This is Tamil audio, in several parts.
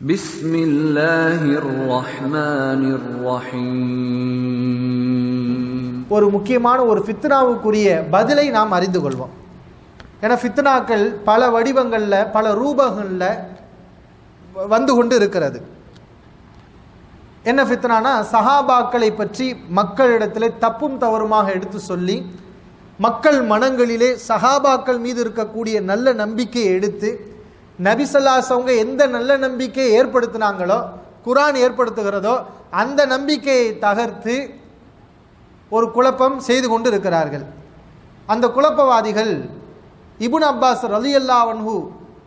بسم الله الرحمن الرحيم ஒரு முக்கியமான ஒரு ஃபித்னாவுக்குரிய பதிலை நாம் அறிந்து கொள்வோம் ஏன்னா ஃபித்னாக்கள் பல வடிவங்களில் பல ரூபங்களில் வந்து கொண்டு இருக்கிறது என்ன ஃபித்னானா சஹாபாக்களை பற்றி மக்களிடத்தில் தப்பும் தவறுமாக எடுத்து சொல்லி மக்கள் மனங்களிலே சஹாபாக்கள் மீது இருக்கக்கூடிய நல்ல நம்பிக்கையை எடுத்து நபிசல்லாஸ் அவங்க எந்த நல்ல நம்பிக்கையை ஏற்படுத்தினாங்களோ குரான் ஏற்படுத்துகிறதோ அந்த நம்பிக்கையை தகர்த்து ஒரு குழப்பம் செய்து கொண்டு இருக்கிறார்கள் அந்த குழப்பவாதிகள் இபுன் அப்பாஸ் ரலியல்லா அன்ஹு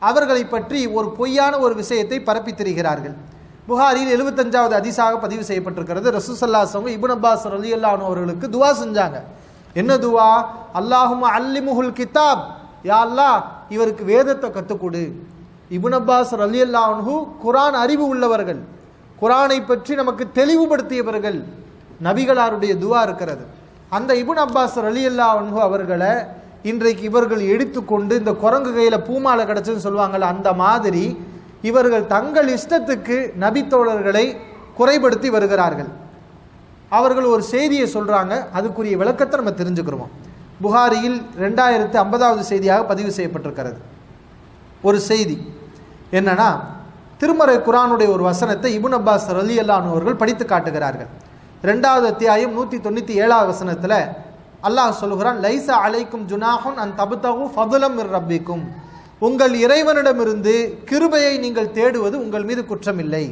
அவர்களை பற்றி ஒரு பொய்யான ஒரு விஷயத்தை பரப்பித் திரிகிறார்கள் புகாரில் எழுபத்தஞ்சாவது அதிசாக பதிவு செய்யப்பட்டிருக்கிறது. ரசூசல்லாசவங்க இபுன் அப்பாஸ் ரலியல்லா அன்ஹு அவர்களுக்கு துவா செஞ்சாங்க. என்ன துவா? அல்லாஹும் அல்லிமுஹுல் கிதாப். யா அல்லாஹ் இவருக்கு வேதத்தை கற்றுக்கொடு இபுன் அப்பாஸ் அலி அல்லாஹு குரான் அறிவு உள்ளவர்கள். குரானை பற்றி நமக்கு தெளிவுபடுத்தியவர்கள் நபிகளாருடைய துவா இருக்கிறது. அந்த இபுன் அப்பாஸ் அலி அல்லாஹு அவர்களை இன்றைக்கு இவர்கள் எடுத்துக்கொண்டு இந்த குரங்கு கையில் பூமாலை கிடச்சுன்னு சொல்லுவாங்கள்ல அந்த மாதிரி இவர்கள் தங்கள் இஷ்டத்துக்கு நபித்தோழர்களை குறைபடுத்தி வருகிறார்கள். அவர்கள் ஒரு செய்தியை சொல்கிறாங்க அதுக்குரிய விளக்கத்தை நம்ம தெரிஞ்சுக்கிறோம் புகாரியில் ரெண்டாயிரத்து ஐம்பதாவது செய்தியாக பதிவு செய்யப்பட்டிருக்கிறது. ஒரு செய்தி. என்னன்னா திருமறை குரானுடைய ஒரு வசனத்தை இபுன் அப்பாஸ் ரலி அவர்கள் படித்து காட்டுகிறார்கள். ரெண்டாவது அத்தியாயம் நூற்றி தொண்ணூற்றி ஏழாவது வசனத்தில் அல்லாஹ் சொல்லுகிறான் லைசா அலைக்கும் ஜுனாஹுன் அன் தபுத்தகு ஃபதுலம் ரப்பிக்கும். உங்கள் இறைவனிடமிருந்து கிருபையை நீங்கள் தேடுவது உங்கள் மீது குற்றமில்லை.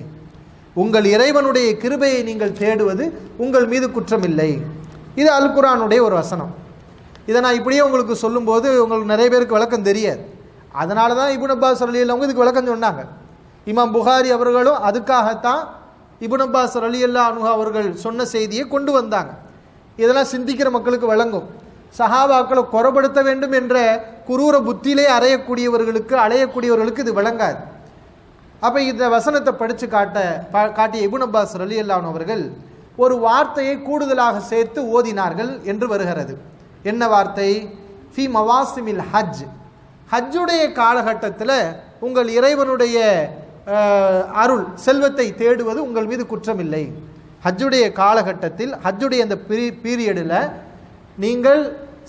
உங்கள் இறைவனுடைய கிருபையை நீங்கள் தேடுவது உங்கள் மீது குற்றமில்லை. இது அல் குரானுடைய ஒரு வசனம். இதை நான் இப்படியே உங்களுக்கு சொல்லும்போது உங்களுக்கு நிறைய பேருக்கு விளக்கம் தெரியாது. அதனால தான் இபுன் அப்பாஸ் அலி அவங்க இதுக்கு விளக்கம் சொன்னாங்க. இமாம் புகாரி அவர்களும் அதுக்காகத்தான் இபுன் அப்பாஸ் அலி அல்லா அனுகா அவர்கள் சொன்ன செய்தியை கொண்டு வந்தாங்க. இதெல்லாம் சிந்திக்கிற மக்களுக்கு வழங்கும் சஹாபாக்களை குறப்படுத்த வேண்டும் என்ற குரூர புத்தியிலே அறையக்கூடியவர்களுக்கு அலையக்கூடியவர்களுக்கு இது விளங்காது. அப்போ இந்த வசனத்தை படித்து காட்ட பா- காட்டிய இபுன் அப்பாஸ் அலி அல்லான் அவர்கள் ஒரு வார்த்தையை கூடுதலாக சேர்த்து ஓதினார்கள் என்று வருகிறது. என்ன வார்த்தை? ஃபி மவாசிமில் ஹஜ். ஹஜ்ஜுடைய காலகட்டத்தில் உங்கள் இறைவனுடைய அருள் செல்வத்தை தேடுவது உங்கள் மீது குற்றமில்லை. ஹஜ்ஜுடைய காலகட்டத்தில் ஹஜ்ஜுடைய அந்த பீரி பீரியடில் நீங்கள்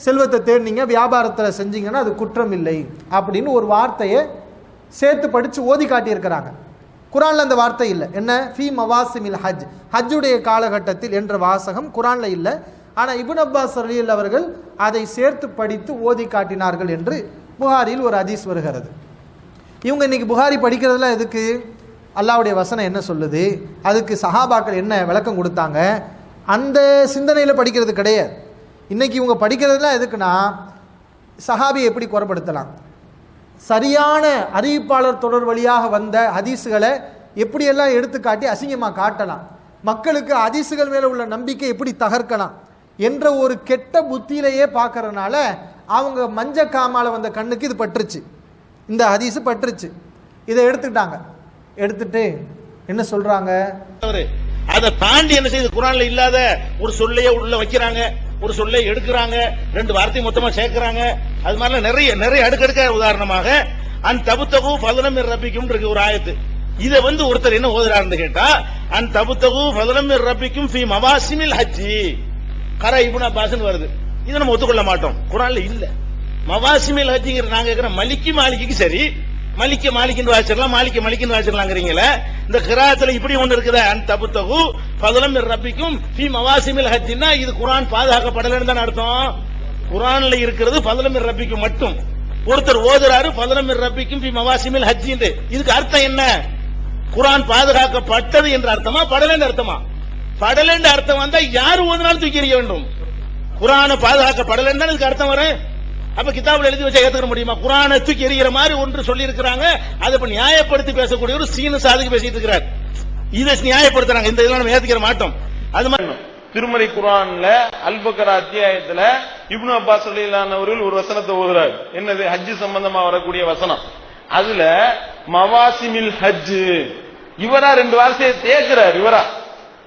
செல்வத்தை தேடினீங்க வியாபாரத்தில் செஞ்சீங்கன்னா அது குற்றம் இல்லை அப்படின்னு ஒரு வார்த்தையை சேர்த்து படித்து ஓதி காட்டியிருக்கிறாங்க. குரானில் அந்த வார்த்தை இல்லை. என்ன? ஃபி மவாசிமில் ஹஜ். ஹஜ்ஜுடைய காலகட்டத்தில் என்ற வாசகம் குரானில் இல்லை. ஆனால் இபுன் அப்பாஸ் ரலியல் அவர்கள் அதை சேர்த்து படித்து ஓதி காட்டினார்கள் என்று புகாரில் ஒரு அதீஸ் வருகிறது. இவங்க இன்னைக்கு புகாரி படிக்கிறதுல எதுக்கு? அல்லாவுடைய வசனம் என்ன சொல்லுது? அதுக்கு சஹாபாக்கள் என்ன விளக்கம் கொடுத்தாங்க? அந்த சிந்தனையில் படிக்கிறது கிடையாது. இன்னைக்கு இவங்க படிக்கிறதுலாம் எதுக்குன்னா சஹாபியை எப்படி குறப்படுத்தலாம்? சரியான அறிவிப்பாளர் தொடர் வழியாக வந்த ஹதீஸுகளை எப்படியெல்லாம் எடுத்துக்காட்டி அசிங்கமாக காட்டலாம்? மக்களுக்கு அதிசுகள் மேலே உள்ள நம்பிக்கை எப்படி தகர்க்கலாம்? என்ற ஒரு கெட்ட புத்தியிலேயே பார்க்கறனால அவங்க மஞ்ச காமால வந்த கண்ணுக்கு இது பட்டுருச்சு. இந்த ஹதீஸு பட்டுருச்சு. இதை எடுத்துக்கிட்டாங்க. எடுத்துட்டு என்ன சொல்கிறாங்க அதை தாண்டி என்ன செய்யுது? குரான்ல இல்லாத ஒரு சொல்லையே உள்ள வைக்கிறாங்க. ஒரு சொல்லை எடுக்கிறாங்க. ரெண்டு வார்த்தை மொத்தமா சேர்க்கிறாங்க. அது மாதிரிலாம் நிறைய நிறைய அடுக்கடுக்க உதாரணமாக அன் தபுத்தகு பதனம் ரப்பிக்கும் இருக்கு ஒரு ஆயத்து. இதை வந்து ஒருத்தர் என்ன ஓதுறாருன்னு கேட்டா அன் தபுத்தகு பதனம் ரப்பிக்கும் ஃபி மவாசிமில் ஹஜ்ஜி. கர இபுன் அப்பாஸ்னு வருது. இதை நம்ம ஒத்துக்கொள்ள மாட்டோம். குரான்ல இல்ல. மவாசிமில் ஹஜ்ஜிங்கிற நாங்க இருக்கிற மலிக்கு மாலிக்கு சரி மலிக்க மாலிக்கின்னு வாசிடலாம் மாலிக்க மலிக்கின்னு வாசிடலாங்கிறீங்களே இந்த கிராத்துல இப்படி ஒண்ணு இருக்குதா? அன் தகு பதலம் ரப்பிக்கும் ஃபி மவாசிமில் ஹஜ்ஜின்னா இது குரான் பாதுகாக்கப்படலன்னு தான் அர்த்தம். குரான்ல இருக்கிறது பதலம் ரப்பிக்கும் மட்டும். ஒருத்தர் ஓதுறாரு பதலம் ரப்பிக்கும் ஃபி மவாசிமில் ஹஜ்ஜின்னு இதுக்கு அர்த்தம் என்ன? குரான் பாதுகாக்கப்பட்டது என்ற அர்த்தமா படலைன்னு அர்த்தமா? படலைன்னு அர்த்தம் வந்தா யார் ஓதுனாலும் தூக்கி எறிய வேண்டும். குரானை பாதுகாக்கப்படலைன்னு தான் இதுக்கு அர்த்தம் வரும். அப்ப கிதாபில் எழுதி வச்சா ஏத்துக்க முடியுமா? குரானை தூக்கி எறிகிற மாதிரி ஒன்று சொல்லி இருக்கிறாங்க அதை இப்ப நியாயப்படுத்தி பேசக்கூடிய ஒரு சீன சாதுக்கு பேசிட்டு இருக்கிறார். இதை நியாயப்படுத்துறாங்க. இந்த இதெல்லாம் நம்ம ஏத்துக்கிற மாட்டோம். அது மாதிரி திருமலை குரான்ல அல்பக்கர அத்தியாயத்துல இப்னு அப்பாஸ் அவர்கள் ஒரு வசனத்தை ஓதுறாரு. என்னது? ஹஜ்ஜு சம்பந்தமா வரக்கூடிய வசனம். அதுல மவாசிமில் ஹஜ் இவரா ரெண்டு வார்த்தையை சேர்க்கிறார் இவரா.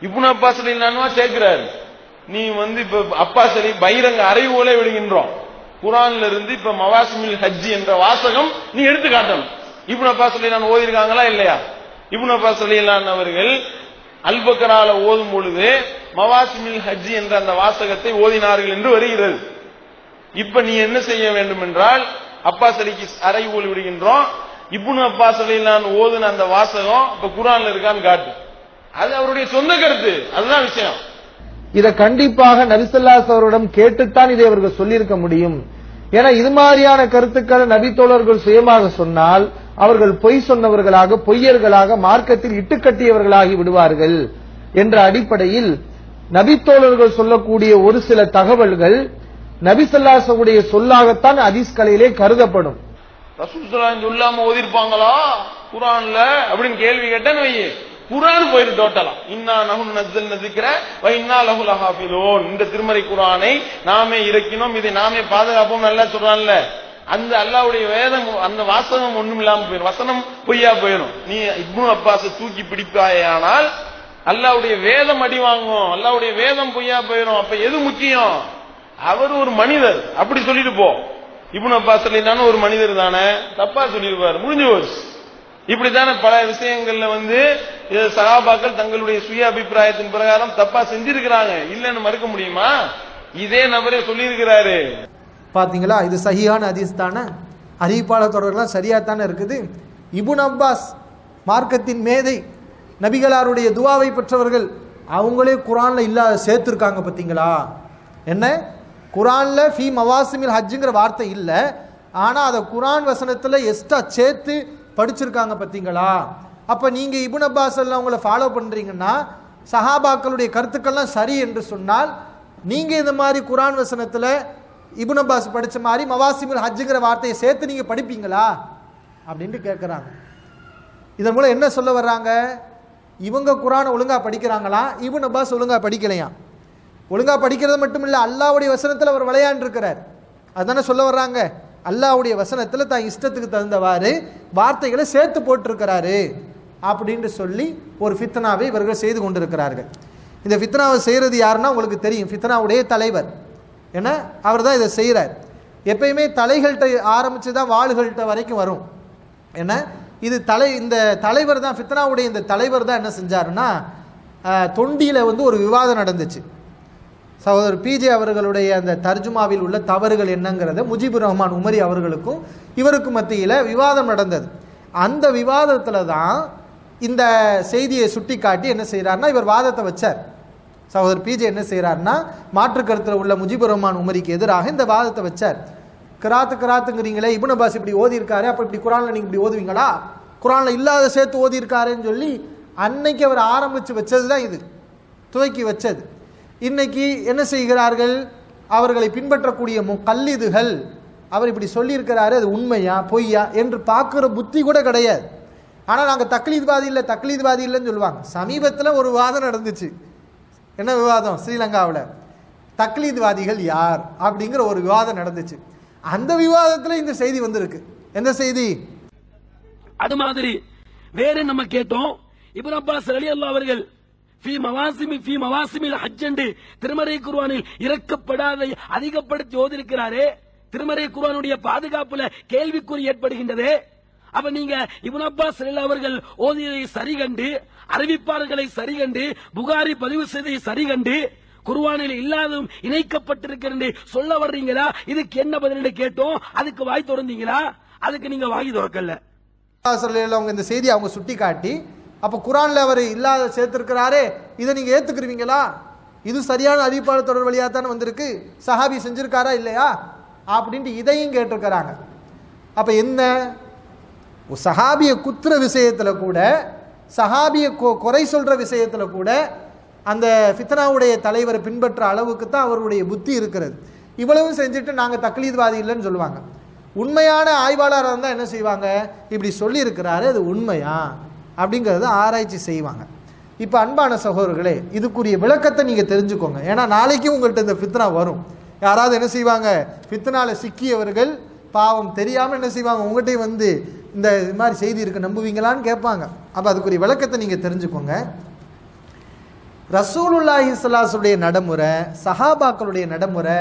இப்னு அப்பாஸ் அலிலானுவா சேர்க்கிறாரு. நீ வந்து இப்ப அப்பா சரி பைரங்க அறைவோலே விடுகின்றோம். குரான்ல இருந்து இப்ப மவாசிமில் ஹஜ்ஜி என்ற வாசகம் நீ எடுத்து காட்டணும் இப்னு அப்பா சொல்லி நான் ஓதிருக்காங்களா இல்லையா? இப்னு அப்பாஸ் ரலியல்லாஹு அவர்கள் அல்பக்கரால ஓதும் பொழுது மவாசிமில் ஹஜ்ஜி என்ற அந்த வாசகத்தை ஓதினார்கள் என்று வருகிறது. இப்ப நீ என்ன செய்ய வேண்டும் என்றால் அப்பா அலிக்கு அறை ஓலி விடுகின்றோம். இப்னு அப்பா நான் ஓதுன அந்த வாசகம் இப்ப குரான்ல இருக்கான்னு காட்டு. அது அவருடைய சொந்த கருத்து. அதுதான் விஷயம். இதை கண்டிப்பாக நபிசல்லாஸ் அவரிடம் கேட்டுத்தான் இதை அவர்கள் சொல்லியிருக்க முடியும். ஏன்னா இது மாதிரியான கருத்துக்களை நபித்தோழர்கள் சுயமாக சொன்னால் அவர்கள் பொய் சொன்னவர்களாக பொய்யர்களாக மார்க்கத்தில் இட்டுக்கட்டியவர்களாகி விடுவார்கள். என்ற அடிப்படையில் நபித்தோழர்கள் சொல்லக்கூடிய ஒரு சில தகவல்கள் நபிசல்லாசவுடைய சொல்லாகத்தான் ஹதீஸ் கலையிலே கருதப்படும். ரசூல் சொல்லாம ஓதிருப்பாங்களா? குரான்ல அப்படின்னு கேள்வி கேட்டேன்னு குரான் போயிரு டோட்டலா இன்னா நஹுன் நஸ்ஸல்ன ذிக்ர இன்னா லஹு லஹாஃபிலூன். இந்த திருமறை குரானை நாமே இறக்கினோம். இதை நாமே பாதுகாப்போம் நல்லா சொல்றான்ல. அந்த அல்லாவுடைய வேதம் அந்த வாசகம் ஒண்ணும் இல்லாம போயிரும். வசனம் பொய்யா போயிரும். நீ இப்னு அப்பாஸ் தூக்கி பிடிப்பாயானால் அல்லாவுடைய வேதம் அடி வாங்கும் அல்லாவுடைய வேதம் பொய்யா போயிரும். அப்ப எது முக்கியம்? அவர் ஒரு மனிதர். அப்படி சொல்லிட்டு போ. இப்னு அப்பாஸ் சொல்லிட்டான ஒரு மனிதர் தானே. தப்பா சொல்லிருப்பாரு முடிஞ்சு போச்சு. இப்படித்தான பல விஷயங்கள்ல வந்து இது சகாபாக்கள் தங்களுடைய சுய அபிப்பிராயத்தின் பிரகாரம் தப்பா செஞ்சிருக்கிறாங்க. இல்லைன்னு மறுக்க முடியுமா? இதே நபரே சொல்லியிருக்கிறாரு. பாத்தீங்களா? இது சகியான ஹதீஸ் தானே? அறிவிப்பாளர் தொடர்கள்லாம் சரியாக தானே இருக்குது. இபுன் அப்பாஸ் மார்க்கத்தின் மேதை நபிகளாருடைய துவாவை பெற்றவர்கள் அவங்களே குரான்ல இல்லாத சேர்த்துருக்காங்க பார்த்தீங்களா என்ன? குரான்ல ஃபி மவாசிமில் ஹஜ்ஜுங்கிற வார்த்தை இல்லை. ஆனால் அதை குரான் வசனத்தில் எஸ்டா சேர்த்து படிச்சிருக்காங்க பார்த்தீங்களா அப்போ நீங்கள் இபுன் அப்பாஸ் எல்லாம் உங்களை ஃபாலோ பண்ணுறீங்கன்னா சஹாபாக்களுடைய கருத்துக்கள்லாம் சரி என்று சொன்னால் நீங்கள் இந்த மாதிரி குரான் வசனத்தில் இபுன் அப்பாஸ் படித்த மாதிரி மவாசிமுல் ஹஜ்ஜுங்கிற வார்த்தையை சேர்த்து நீங்கள் படிப்பீங்களா? அப்படின்ட்டு கேட்குறாங்க இதன் மூலம் என்ன சொல்ல வர்றாங்க? இவங்க குரானை ஒழுங்காக படிக்கிறாங்களா? இபுன் அப்பாஸ் ஒழுங்காக படிக்கலையாம் ஒழுங்காக படிக்கிறது மட்டும் இல்லை அல்லாவுடைய வசனத்தில் அவர் விளையாண்டுருக்கிறார். அதுதானே சொல்ல வர்றாங்க? அல்லாவுடைய வசனத்தில் தான் இஷ்டத்துக்கு தகுந்தவாறு வார்த்தைகளை சேர்த்து போட்டிருக்கிறாரு அப்படின்னு சொல்லி ஒரு ஃபித்னாவை இவர்கள் செய்து கொண்டிருக்கிறார்கள். இந்த ஃபித்னாவை செய்கிறது யாருன்னா உங்களுக்கு தெரியும். ஃபித்னாவுடைய தலைவர். ஏன்னா அவர் தான் இதை செய்கிறார் எப்பயுமே தலைகள்கிட்ட ஆரம்பித்து தான் வாளுகள்கிட்ட வரைக்கும் வரும். ஏன்னா இது தலை இந்த தலைவர் தான் ஃபித்னாவுடைய இந்த தலைவர் தான் என்ன செஞ்சாருன்னா தொண்டியில் வந்து ஒரு விவாதம் நடந்துச்சு. சகோதரர் பிஜே அவர்களுடைய அந்த தர்ஜுமாவில் உள்ள தவறுகள் என்னங்கிறத முஜிபுர் ரஹ்மான் உமரி அவர்களுக்கும் இவருக்கும் மத்தியில் விவாதம் நடந்தது. அந்த விவாதத்தில் தான் இந்த செய்தியை சுட்டி காட்டி என்ன செய்கிறாருன்னா இவர் வாதத்தை வச்சார். சகோதரர் பிஜே என்ன செய்கிறாருன்னா மாற்று கருத்தில் உள்ள முஜிபுர் ரஹ்மான் உமரிக்கு எதிராக இந்த வாதத்தை வச்சார். கிராத்து கிராத்துங்கிறீங்களே இபுன் அப்பாஸ் இப்படி ஓதியிருக்காரு அப்போ இப்படி குரானில் நீங்கள் இப்படி ஓதுவீங்களா? குரானில் இல்லாத சேர்த்து ஓதியிருக்காருன்னு சொல்லி அன்னைக்கு அவர் ஆரம்பித்து வச்சது தான் இது. துவக்கி வச்சது. இன்னைக்கு என்ன செய்கிறார்கள்? அவர்களை பின்பற்றக்கூடிய கல்லிதுகள் அவர் இப்படி சொல்லியிருக்கிறாரு அது உண்மையா பொய்யா என்று பார்க்குற புத்தி கூட கிடையாது. ஆனால் நாங்கள் தக்லீத்வாதி இல்லை தக்லீத்வாதி இல்லைன்னு சொல்லுவாங்க. சமீபத்தில் ஒரு விவாதம் நடந்துச்சு. என்ன விவாதம்? ஸ்ரீலங்காவில். தக்லீத்வாதிகள் யார்? அப்படிங்கிற ஒரு விவாதம் நடந்துச்சு. அந்த விவாதத்தில் இந்த செய்தி வந்திருக்கு. எந்த செய்தி? அது மாதிரி வேற நம்ம கேட்டோம்? இப்னு அப்பாஸ் ரலியல்லாஹு அவர்கள் ஃபி மவாசிமி ஃபி மவாசிமில் ஹஜ் என்று திருமறை குருவானில் இறக்கப்படாத அதிகப்படுத்தி ஓதிருக்கிறாரே திருமறை குருவானுடைய பாதுகாப்புல கேள்விக்குறி ஏற்படுகின்றதே அப்ப நீங்க இவன் அப்பாஸ் அவர்கள் ஓதியதை சரி கண்டு அறிவிப்பாளர்களை சரி கண்டு புகாரி பதிவு செய்ததை சரி கண்டு குர்ஆனில் இல்லாததும் இணைக்கப்பட்டிருக்கிறது சொல்ல வர்றீங்களா இதுக்கு என்ன பதில் கேட்டோம் அதுக்கு வாய் திறந்தீங்களா அதுக்கு நீங்க வாய் திறக்கல அவங்க இந்த செய்தியை அவங்க சுட்டி காட்டி அப்போ குரானில் அவர் இல்லாத சேர்த்துருக்கிறாரே இதை நீங்கள் ஏற்றுக்குருவீங்களா இது சரியான அறிவிப்பாளர் தொடர் வழியாக தானே வந்திருக்கு. சஹாபி செஞ்சுருக்காரா இல்லையா? அப்படின்ட்டு இதையும் கேட்டிருக்கிறாங்க. அப்போ என்ன? சஹாபியை குத்துற விஷயத்தில் கூட சஹாபியை கொ- குறை சொல்கிற விஷயத்தில் கூட அந்த ஃபித்னாவுடைய தலைவரை பின்பற்ற அளவுக்கு தான் அவருடைய புத்தி இருக்கிறது. இவ்வளவும் செஞ்சுட்டு நாங்கள் தக்லீத்வாதி இல்லைன்னு சொல்லுவாங்க. உண்மையான ஆய்வாளராக இருந்தால் என்ன செய்வாங்க? இப்படி சொல்லியிருக்கிறாரு அது உண்மையா? அப்படிங்கிறத ஆராய்ச்சி செய்வாங்க. இப்போ அன்பான சகோதரர்களே இதுக்குரிய விளக்கத்தை நீங்கள் தெரிஞ்சுக்கோங்க. ஏன்னா நாளைக்கும் உங்கள்கிட்ட இந்த ஃபித்னா வரும். யாராவது என்ன செய்வாங்க? ஃபித்னால சிக்கியவர்கள் பாவம் தெரியாமல் என்ன செய்வாங்க? உங்கள்கிட்ட வந்து இந்த இது மாதிரி செய்தி இருக்கு நம்புவீங்களான்னு கேட்பாங்க. அப்போ அதுக்குரிய விளக்கத்தை நீங்கள் தெரிஞ்சுக்கோங்க. ரசூலுல்லாஹி ஸல்லல்லாஹுடைய நடைமுறை சஹாபாக்களுடைய நடைமுறை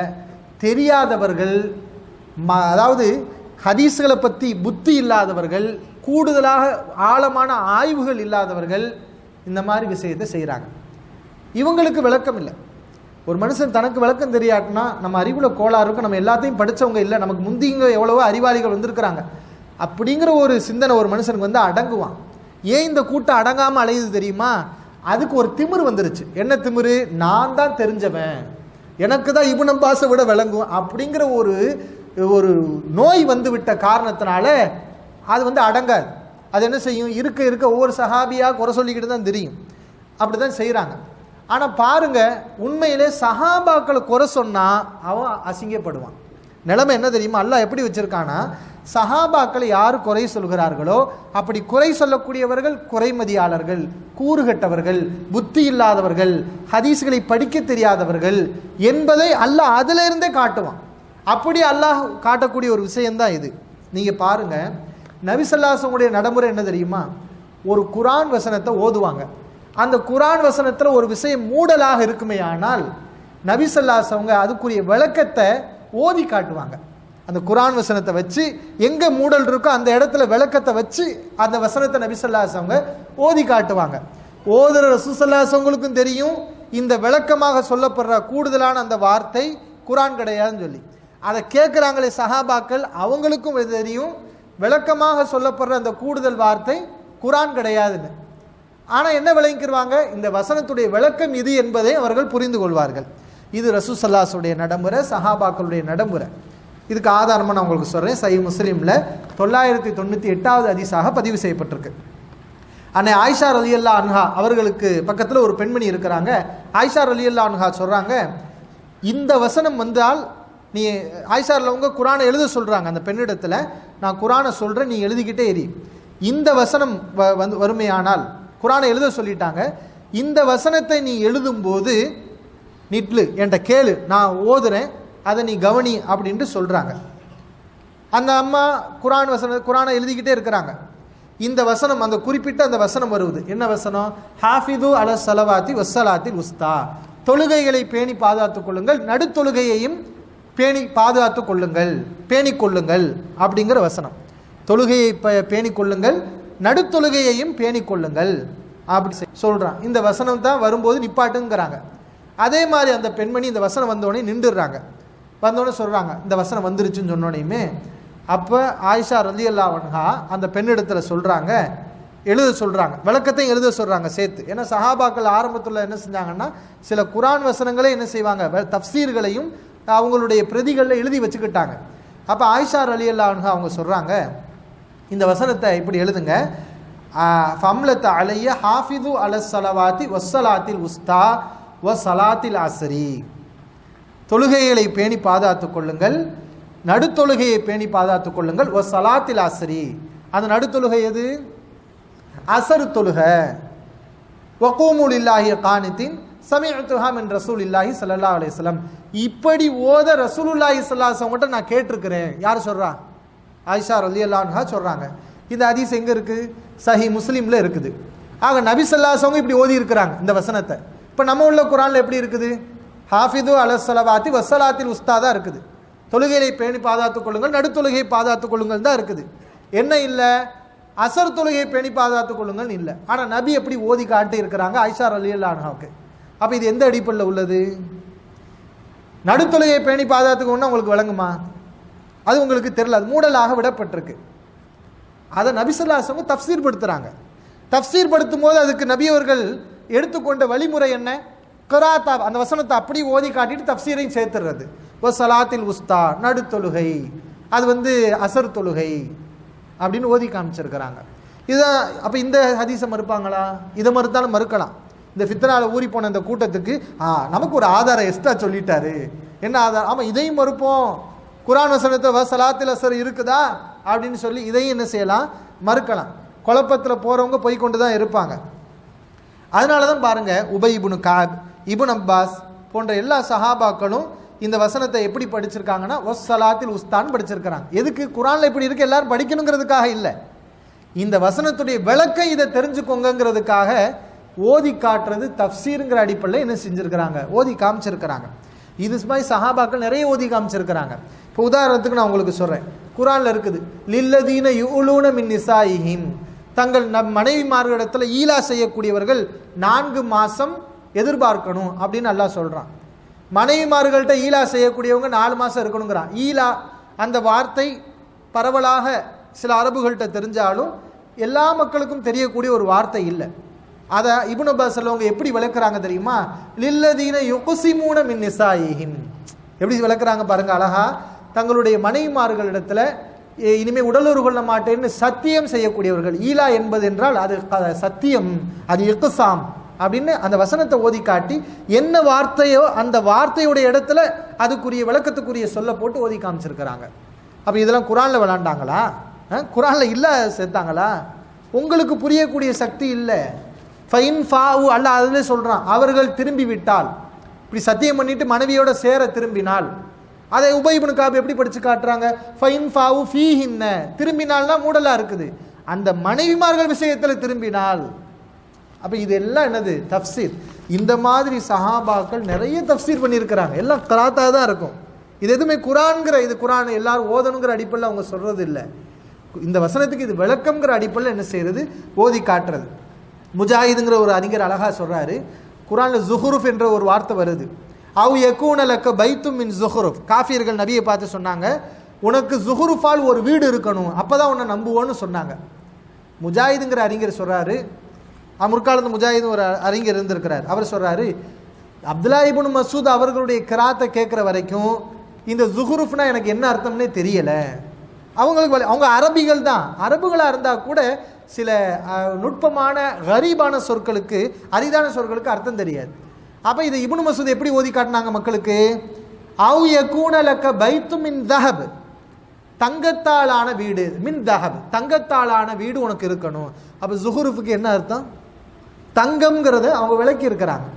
தெரியாதவர்கள் ம அதாவது ஹதீஸ்களை பற்றி புத்தி இல்லாதவர்கள் கூடுதலாக ஆழமான ஆய்வுகள் இல்லாதவர்கள் இந்த மாதிரி விஷயத்தை செய்கிறாங்க இவங்களுக்கு விளக்கம் இல்லை. ஒரு மனுஷன் தனக்கு விளக்கம் தெரியாட்டினா நம்ம அறிவுல கோளாறு இருக்கும் நம்ம எல்லாத்தையும் படிச்சவங்க இல்லை நமக்கு முந்திங்க எவ்வளவோ அறிவாளிகள் வந்திருக்கிறாங்க. அப்படிங்கிற ஒரு சிந்தனை ஒரு மனுஷனுக்கு வந்து அடங்குவான். ஏன் இந்த கூட்டம் அடங்காமல் அலையுது தெரியுமா? அதுக்கு ஒரு திமிரு வந்துருச்சு. என்ன திமிரு? நான் தான் தெரிஞ்சவன். எனக்கு தான் இவனம் பாசை விட விளங்கும் அப்படிங்கிற ஒரு ஒரு நோய் வந்து விட்ட காரணத்தினால அது வந்து அடங்காது. அது என்ன செய்யும்? இருக்க இருக்க ஒவ்வொரு சஹாபியாக குறை சொல்லிக்கிட்டு தான் தெரியும். அப்படி தான் செய்கிறாங்க ஆனால் பாருங்க உண்மையிலே சஹாபாக்களை குறை சொன்னால் அவன் அசிங்கப்படுவான். நிலைமை என்ன தெரியுமா? அல்லாஹ் எப்படி வச்சுருக்கானா சஹாபாக்களை யார் குறை சொல்கிறார்களோ அப்படி குறை சொல்லக்கூடியவர்கள் குறைமதியாளர்கள் கூறுகட்டவர்கள் புத்தி இல்லாதவர்கள் ஹதீஸ்களை படிக்க தெரியாதவர்கள் என்பதை அல்லாஹ் அதிலிருந்தே காட்டுவான். அப்படி அல்லாஹ் காட்டக்கூடிய ஒரு விஷயம்தான் இது. நீங்கள் பாருங்க நபிசல்லாசனுடைய நடைமுறை என்ன தெரியுமா? ஒரு குரான் வசனத்தை ஓதுவாங்க. அந்த குரான் வசனத்தில் ஒரு விஷயம் மூடலாக இருக்குமே ஆனால் நபிசல்லாசவங்க அதுக்குரிய விளக்கத்தை ஓதி காட்டுவாங்க. அந்த குரான் வசனத்தை வச்சு எங்கே மூடல் இருக்கோ அந்த இடத்துல விளக்கத்தை வச்சு அந்த வசனத்தை நபிசல்லாசவங்க ஓதி காட்டுவாங்க. ஓதுற ரசூசல்லாசவங்களுக்கும் தெரியும் இந்த விளக்கமாக சொல்லப்படுற கூடுதலான அந்த வார்த்தை குரான் கிடையாதுன்னு சொல்லி. அதை கேட்குறாங்களே சஹாபாக்கள் அவங்களுக்கும் இது தெரியும் விளக்கமாக சொல்லப்படுற அந்த கூடுதல் வார்த்தை குரான் கிடையாதுன்னு. ஆனால் என்ன விளங்கிக்கிருவாங்க? இந்த வசனத்துடைய விளக்கம் இது என்பதை அவர்கள் புரிந்து கொள்வார்கள். இது ரசூசல்லாஸுடைய நடைமுறை சஹாபாக்களுடைய நடைமுறை. இதுக்கு ஆதாரமாக நான் உங்களுக்கு சொல்கிறேன் சை முஸ்லீமில் தொள்ளாயிரத்தி தொண்ணூற்றி எட்டாவது அதிசாக பதிவு செய்யப்பட்டிருக்கு. அன்னை ஆயிஷா அலியல்லா அன்ஹா அவர்களுக்கு பக்கத்தில் ஒரு பெண்மணி இருக்கிறாங்க. ஆயிஷா அல்லா அன்ஹா சொல்கிறாங்க இந்த வசனம் வந்தால் நீ ஆயிஷாரில் அவங்க குரானை எழுத சொல்கிறாங்க அந்த பெண்ணிடத்தில். நான் குரானை சொல்கிறேன் நீ எழுதிக்கிட்டே எரி இந்த வசனம் வ- வந்து வறுமையானால் குரானை எழுத சொல்லிட்டாங்க. இந்த வசனத்தை நீ எழுதும்போது நிட்லு என்கிட்ட கேளு நான் ஓதுறேன் அதை நீ கவனி அப்படின்ட்டு சொல்கிறாங்க அந்த அம்மா குரான் வசனம் குரானை எழுதிக்கிட்டே இருக்கிறாங்க. இந்த வசனம் அந்த குறிப்பிட்ட அந்த வசனம் வருவது. என்ன வசனம்? ஹாஃபிது அல சலவாத்தி வசலாத்தி உஸ்தா. தொழுகைகளை பேணி பாதுகாத்துக் கொள்ளுங்கள். நடுத்தொழுகையையும் பேணி பாதுகாத்து கொள்ளுங்கள் பேணிக் கொள்ளுங்கள் அப்படிங்கிற வசனம். தொழுகையை ப- பேணிக் கொள்ளுங்கள் நடுத்தொழுகையையும் பேணிக் கொள்ளுங்கள் அப்படி செய்- சொல்றான். இந்த வசனம் தான் வரும்போது நிப்பாட்டுங்கிறாங்க. அதே மாதிரி அந்த பெண்மணி இந்த வசனம் வந்தோடனே நின்றுடுறாங்க. வந்தோடனே சொல்றாங்க இந்த வசனம் வந்துருச்சுன்னு சொன்னோடையுமே அப்போ ஆயிஷா ரலி அல்லாவன்ஹா அந்த பெண்ணிடத்துல சொல்றாங்க எழுத சொல்றாங்க. விளக்கத்தையும் எழுத சொல்றாங்க சேர்த்து. ஏன்னா சஹாபாக்கள் ஆரம்பத்தில் என்ன செஞ்சாங்கன்னா சில குரான் வசனங்களே என்ன செய்வாங்க தப்சீர்களையும் அவங்களுடைய பிரதிகளில் எழுதி வச்சுக்கிட்டாங்க. அப்போ ஆயிஷா அலி அல்லாவன்ஹா அவங்க சொல்கிறாங்க இந்த வசனத்தை இப்படி எழுதுங்க. ஃபம்லத்த அலைய ஹாஃபிது அல சலவாத்தி உஸ்தா ஒ சலாத்தில் அசரி தொழுகைகளை பேணி பாதுகாத்து கொள்ளுங்கள். நடுத்தொழுகையை பேணி பாதுகாத்து கொள்ளுங்கள். ஒ சலாத்தில் அசரி அந்த நடுத்தொழுகை எது? அசரு தொழுக. ஒக்கூமுல் இல்லாகிய காணித்தின் சமயத்துஹா என் ரசூல் இல்லாஹி சல்லா அலைஹி இப்படி ஓத ரசூலுல்லாஹி ஸல்லல்லாஹு அலைஹி நான் கேட்டிருக்கிறேன். யார் சொல்கிறா ஆயிஷா ரலியல்லாஹு அல்லான்ஹா சொல்கிறாங்க இந்த அதிஸ் எங்கே இருக்குது சஹி முஸ்லீமில் இருக்குது. ஆக நபி சல்லாசவங்க இப்படி ஓதி இருக்கிறாங்க இந்த வசனத்தை. இப்போ நம்ம உள்ள குரான்ல எப்படி இருக்குது? ஹாஃபிது அலசலவாத்தி வசலாத்தில் உஸ்தாதாக இருக்குது. தொழுகையை பேணி பாதுகாத்துக் கொள்ளுங்கள் நடுத்தொழுகையை பாதுகாத்துக் கொள்ளுங்கள் தான் இருக்குது. என்ன இல்லை? அசர் தொழுகையை பேணி பாதுகாத்துக் கொள்ளுங்கள் இல்லை. ஆனால் நபி எப்படி ஓதி காட்டி இருக்கிறாங்க ஐஷார் அலி அல்லாஹாவுக்கு அப்போ இது எந்த அடிப்படையில் உள்ளது? நடுத்தொலையை பேணி பாதுகாத்துக்கணும்னா உங்களுக்கு வழங்குமா? அது உங்களுக்கு தெரியல. அது மூடலாக விடப்பட்டிருக்கு. அதை நபிசுல்லாசவங்க தப்சீர் படுத்துறாங்க தப்சீர் படுத்தும் போது அதுக்கு நபியவர்கள் எடுத்துக்கொண்ட வழிமுறை என்ன? கராத்தா அந்த வசனத்தை அப்படி ஓதி காட்டிட்டு தப்சீரையும் சேர்த்துடுறது ஓ சலாத்தில் உஸ்தா நடுத்தொழுகை. அது வந்து அசர் தொழுகை அப்படின்னு ஓதி காமிச்சிருக்கிறாங்க. இதை அப்போ இந்த ஹதீஸை மறுப்பாங்களா? இதை மறுத்தாலும் மறுக்கலாம். இந்த ஃபித்னால ஊறி போன இந்த கூட்டத்துக்கு ஆ நமக்கு ஒரு ஆதாரம் எக்ஸ்ட்ரா சொல்லிட்டாரு. என்ன ஆதாரம்? ஆமாம் இதையும் மறுப்போம். குரான் வசனத்தை வ சலாத்தில் அசர் இருக்குதா? அப்படின்னு சொல்லி இதையும் என்ன செய்யலாம்? மறுக்கலாம். குழப்பத்தில் போகிறவங்க போய் கொண்டு தான் இருப்பாங்க. அதனால தான் பாருங்க உபை இபுனு காப் இபுன் அப்பாஸ் போன்ற எல்லா சஹாபாக்களும் இந்த வசனத்தை எப்படி படிச்சிருக்காங்கன்னா ஒஸ் சலாத்தில் உஸ்தான் படிச்சிருக்கிறாங்க. எதுக்கு? குரானில் இப்படி இருக்கு எல்லாரும் படிக்கணுங்கிறதுக்காக இல்லை. இந்த வசனத்துடைய விளக்கை இதை தெரிஞ்சுக்கோங்கிறதுக்காக ஓதி காட்டுறது தஃப்சீருங்கிற அடிப்படையில் என்ன செஞ்சிருக்கிறாங்க? ஓதி காமிச்சிருக்கிறாங்க. இது மாதிரி சஹாபாக்கள் நிறைய ஓதி காமிச்சிருக்கிறாங்க. இப்போ உதாரணத்துக்கு நான் உங்களுக்கு சொல்கிறேன் குரானில் இருக்குது லில்லதீன யுலூன மின் நிசாயிஹிம். தங்கள் நம் மனைவிமார்களிடத்தில் ஈலா செய்யக்கூடியவர்கள் நான்கு மாதம் எதிர்பார்க்கணும் அப்படின்னு நல்லா சொல்கிறான் மனைவிமார்கள்ட்ட ஈலா செய்யக்கூடியவங்க நாலு மாதம் இருக்கணுங்கிறான். ஈலா அந்த வார்த்தை பரவலாக சில அரபுகள்கிட்ட தெரிஞ்சாலும் எல்லா மக்களுக்கும் தெரியக்கூடிய ஒரு வார்த்தை இல்லை. அதை இபுன அப்பாஸ் எப்படி விளக்குறாங்க தெரியுமா? லில்லதீன யுகுசிமூன மின் நிசாயிஹிம். எப்படி விளக்குறாங்க பாருங்க அழகா. தங்களுடைய மனைவிமார்களிடத்துல "ஏ, இனிமே உடலுறு கொள்ள மாட்டேன்னு சத்தியம் செய்யக்கூடியவர்கள். ஈலா என்பது என்றால் அது சத்தியம் அது இக்குசாம் அப்படின்னு அந்த வசனத்தை ஓதி காட்டி என்ன வார்த்தையோ அந்த வார்த்தையுடைய இடத்துல அதுக்குரிய விளக்கத்துக்குரிய சொல்ல போட்டு ஓதி காமிச்சிருக்கிறாங்க. அப்போ இதெல்லாம் குரானில் விளாண்டாங்களா? குரானில் இல்லை சேர்த்தாங்களா? உங்களுக்கு புரியக்கூடிய சக்தி இல்லை. ஃபைன் ஃபாவு அல்ல அதிலே சொல்கிறான் அவர்கள் திரும்பி விட்டால் இப்படி சத்தியம் பண்ணிட்டு மனைவியோட சேர திரும்பினால். அதை உபயிபனு காப்பு எப்படி படித்து காட்டுறாங்க? ஃபைன் ஃபாவு ஃபீஹின்ன. திரும்பினால்னா மூடலாக இருக்குது. அந்த மனைவிமார்கள் விஷயத்தில் திரும்பினால். அப்போ இது எல்லாம் என்னது? தஃப்சீர் இந்த மாதிரி சஹாபாக்கள் நிறைய தஃப்சீர் பண்ணியிருக்கிறாங்க. எல்லாம் கராத்தாக தான் இருக்கும். இது எதுவுமே குரான்ங்கிற இது குரான் எல்லாரும் ஓதணுங்கிற அடிப்படையில் அவங்க சொல்கிறது இல்லை இந்த வசனத்துக்கு இது விளக்கம்ங்கிற அடிப்படையில் என்ன செய்கிறது ஓதி காட்டுறது. முஜாஹிதுங்கிற ஒரு அறிஞர் அழகாக சொல்கிறாரு குரானில் ஜுஹுருஃப் என்ற ஒரு வார்த்தை வருது. அவு எக்கூனலக்க பைத்தும் மின் ஜுஹுருஃப். காஃபியர்கள் நபியை பார்த்து சொன்னாங்க உனக்கு ஜுஹுருஃபால் ஒரு வீடு இருக்கணும். அப்போ தான் உன்னை நம்புவோன்னு சொன்னாங்க. முஜாஹிதுங்கிற அறிஞர் சொல்கிறாரு முற்காலத்து முஜாஹிது ஒரு அறிஞர் இருந்திருக்கிறார். அவர் சொல்கிறாரு அப்துல்லா இபுன் மசூத் அவர்களுடைய கிராத்தை கேட்குற வரைக்கும் இந்த ஜுஹுருஃப்னா எனக்கு என்ன அர்த்தம்னே தெரியலை. அவங்களுக்கு அவங்க அரபிகள் தான். அரபுகளாக இருந்தால் கூட சில நுட்பமான கரீபான சொற்களுக்கு அரிதான சொற்களுக்கு அர்த்தம் தெரியாது. அப்போ இதை இபுனு மசூத் எப்படி ஓதி காட்டினாங்க மக்களுக்கு? அவு யகூன பைத்து மின் தஹப். தங்கத்தாலான வீடு மின் தஹப். தங்கத்தாலான வீடு உனக்கு இருக்கணும். அப்போ ஜுஹுருஃபுக்கு என்ன அர்த்தம்? தங்கம்ங்கிறத அவங்க விளக்கி இருக்கிறாங்க.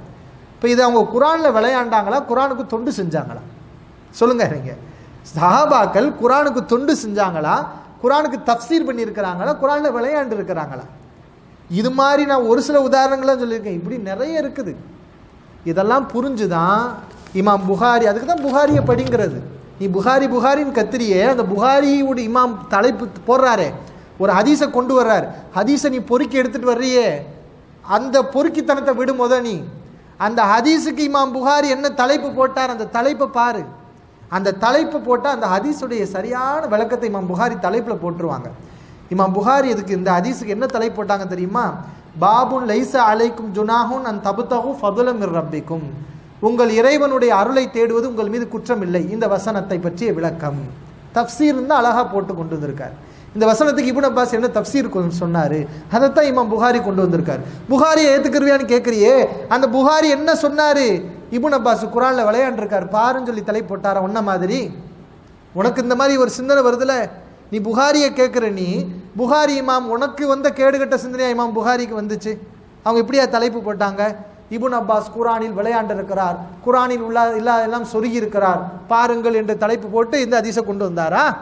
இப்போ இது அவங்க குரானில் விளையாண்டாங்களா? குரானுக்கு தொண்டு செஞ்சாங்களா? சொல்லுங்க நீங்க சஹாபாக்கள் குரானுக்கு தொண்டு செஞ்சாங்களா? குரானுக்கு தப்சீர் பண்ணியிருக்கிறாங்களா? குரானில் விளையாண்டு இருக்கிறாங்களா இது மாதிரி நான் ஒரு சில உதாரணங்களாக சொல்லியிருக்கேன். இப்படி நிறைய இருக்குது. இதெல்லாம் புரிஞ்சுதான் இமாம் புகாரி அதுக்கு தான் புகாரியை படிங்கிறது. நீ புகாரி புகாரின்னு கத்திரியே அந்த புகாரியோட இமாம் தலைப்பு போடுறாரே. ஒரு ஹதீஸை கொண்டு வர்றார். ஹதீஸை நீ பொறுக்கி எடுத்துகிட்டு வர்றியே. அந்த பொறுக்கித்தனத்தை விடு முத நீ. அந்த ஹதீஸுக்கு இமாம் புகாரி என்ன தலைப்பு போட்டார்? அந்த தலைப்பை பாரு. அந்த தலைப்பு போட்டால் அந்த ஹதீஸுடைய சரியான விளக்கத்தை இமாம் புகாரி தலைப்பில் போட்டுருவாங்க. இமாம் புகாரி இதுக்கு இந்த ஹதீஸுக்கு என்ன தலைப்பு போட்டாங்க தெரியுமா? பாபுன் லைச அலைக்கும் ஜுனாகும் அன் தபுத்தகு ஃபதுலம் ரப்பிக்கும். உங்கள் இறைவனுடைய அருளை தேடுவது உங்கள் மீது குற்றம் இல்லை. இந்த வசனத்தை பற்றிய விளக்கம். தப்சீர் தான் அழகா போட்டு கொண்டு வந்திருக்கார். இந்த வசனத்துக்கு இபுன் அப்பாஸ் என்ன தப்சீர் சொன்னார்? அதைத்தான் இமாம் புகாரி கொண்டு வந்திருக்கார். புகாரியை ஏற்றுக்கிறவியான்னு கேட்குறியே அந்த புகாரி என்ன சொன்னார்? இபுன் அப்பாஸ் குரானில் விளையாண்டுருக்கார். பாருன்னு சொல்லி தலை போட்டாரா? ஒன்ன மாதிரி. உனக்கு இந்த மாதிரி ஒரு சிந்தனை வருதுல? நீ புகாரியை கேட்குற நீ. புகாரி இமாம் உனக்கு வந்த கேடுகட்ட சிந்தனையா இமாம் புகாரிக்கு வந்துச்சு? அவங்க இப்படியா தலைப்பு போட்டாங்க? இபுன் அப்பாஸ் குரானில் விளையாண்டு இருக்கிறார் குரானில் உள்ள இல்லா எல்லாம் சொருகி இருக்கிறார் பாருங்கள் என்று தலைப்பு போட்டு இந்த அதிசை கொண்டு வந்தாரா?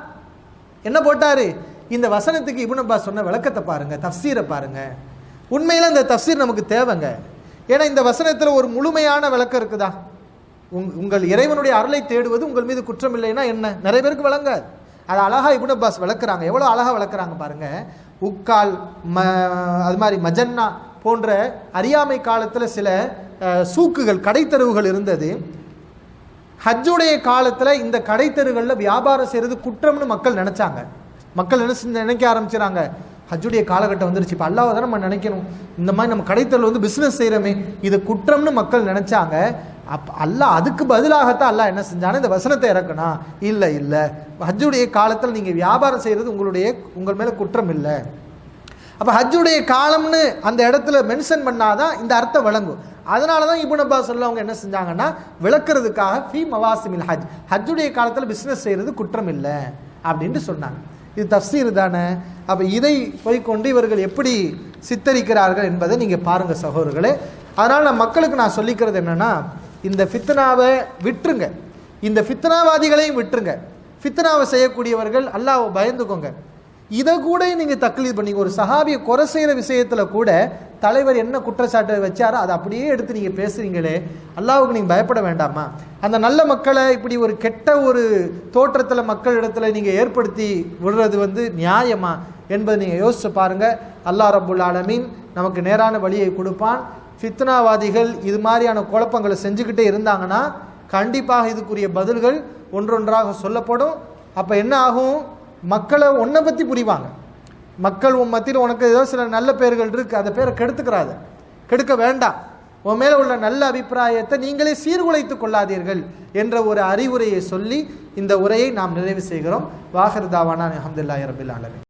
என்ன போட்டாரு? இந்த வசனத்துக்கு இபுன் அப்பாஸ் சொன்ன விளக்கத்தை பாருங்க தஃப்சீரை பாருங்க. உண்மையில் இந்த தஃப்சீர் நமக்கு தேவைங்க. ஏன்னா இந்த வசனத்தில் ஒரு முழுமையான விளக்கம் இருக்குதா? உங்- உங்கள் இறைவனுடைய அருளை தேடுவது உங்கள் மீது குற்றம் இல்லைன்னா என்ன? நிறைய பேருக்கு விளங்காது. அது அழகாக இப்னு அப்பாஸ் விளக்குறாங்க. எவ்வளோ அழகாக விளக்குறாங்க பாருங்க. உக்கால் ம அது மாதிரி மஜன்னா போன்ற அறியாமை காலத்தில் சில சூக்குகள் கடைத்தெருவுகள் இருந்தது. ஹஜ்ஜுடைய காலத்தில் இந்த கடைத்தருகளில் வியாபாரம் செய்கிறது குற்றம்னு மக்கள் நினச்சாங்க. மக்கள் என்ன நினைக்க ஆரம்பிச்சிறாங்க. ஹஜ்ஜுடைய காலகட்டம் வந்துருச்சு. இப்போ அல்லாவை தான் நம்ம நினைக்கணும். இந்த மாதிரி நம்ம கடைத்தல் வந்து பிஸ்னஸ் செய்கிறோமே இது குற்றம்னு மக்கள் நினச்சாங்க. அப் அல்லாஹ் அதுக்கு பதிலாகத்தான் அல்லாஹ் என்ன செஞ்சானே இந்த வசனத்தை இறக்குனா. இல்லை இல்லை. ஹஜ்ஜுடைய காலத்தில் நீங்கள் வியாபாரம் செய்கிறது உங்களுடைய உங்கள் மேலே குற்றம் இல்லை. அப்போ ஹஜ்ஜுடைய காலம்னு அந்த இடத்துல மென்ஷன் பண்ணாதான் இந்த அர்த்தம் விளங்கும். அதனால தான் இப்போ அப்பாஸ் சொல்லவங்க என்ன செஞ்சாங்கன்னா விளக்குறதுக்காக ஃபீ மவாசிமில் ஹஜ். ஹஜ்ஜுடைய காலத்தில் பிஸ்னஸ் செய்கிறது குற்றம் இல்லை. அப்படின்ட்டு சொன்னாங்க. இது தஃசீர் தானே? அப்போ இதை போய்க்கொண்டு இவர்கள் எப்படி சித்தரிக்கிறார்கள் என்பதை நீங்கள் பாருங்கள் சகோதரர்களே. அதனால் நான் மக்களுக்கு நான் சொல்லிக்கிறது என்னென்னா இந்த ஃபித்னாவை விட்டுருங்க. இந்த ஃபித்னாவாதிகளையும் விட்டுருங்க. ஃபித்னாவை செய்யக்கூடியவர்கள் அல்லாஹ்வை பயந்துக்கோங்க. இதை கூட நீங்கள் தக்லீத் பண்ணி ஒரு சஹாபியை குறை செய்கிற விஷயத்தில் கூட தலைவர் என்ன குற்றச்சாட்டை வச்சாரோ அதை அப்படியே எடுத்து நீங்கள் பேசுறீங்களே அல்லாவுக்கு நீங்கள் பயப்பட வேண்டாமா? அந்த நல்ல மக்களை இப்படி ஒரு கெட்ட ஒரு தோற்றத்தில் மக்களிடத்தில் நீங்கள் ஏற்படுத்தி விடுறது வந்து நியாயமா என்பதை நீங்கள் யோசிச்சு பாருங்கள் அல்லா ரபுல் ஆலமீன் நமக்கு நேரான வழியை கொடுப்பான். ஃபித்னாவாதிகள் இது மாதிரியான குழப்பங்களை செஞ்சுக்கிட்டே இருந்தாங்கன்னா கண்டிப்பாக இதுக்குரிய பதில்கள் ஒன்றொன்றாக சொல்லப்படும். அப்போ என்ன ஆகும்? மக்களை ஒன்றை பற்றி புரிவாங்க. மக்கள் உன் மத்தியில் உனக்கு ஏதோ சில நல்ல பேர்கள் இருக்கு அந்த பேரை கெடுத்துக்கிறாத. கெடுக்க வேண்டாம். உன் மேலே உள்ள நல்ல அபிப்பிராயத்தை நீங்களே சீர்குலைத்துக் கொள்ளாதீர்கள் என்ற ஒரு அறிவுரையை சொல்லி இந்த உரையை நாம் நிறைவு செய்கிறோம். வாஹர் தாவானா அஹமதுல்லாஹி ரபில்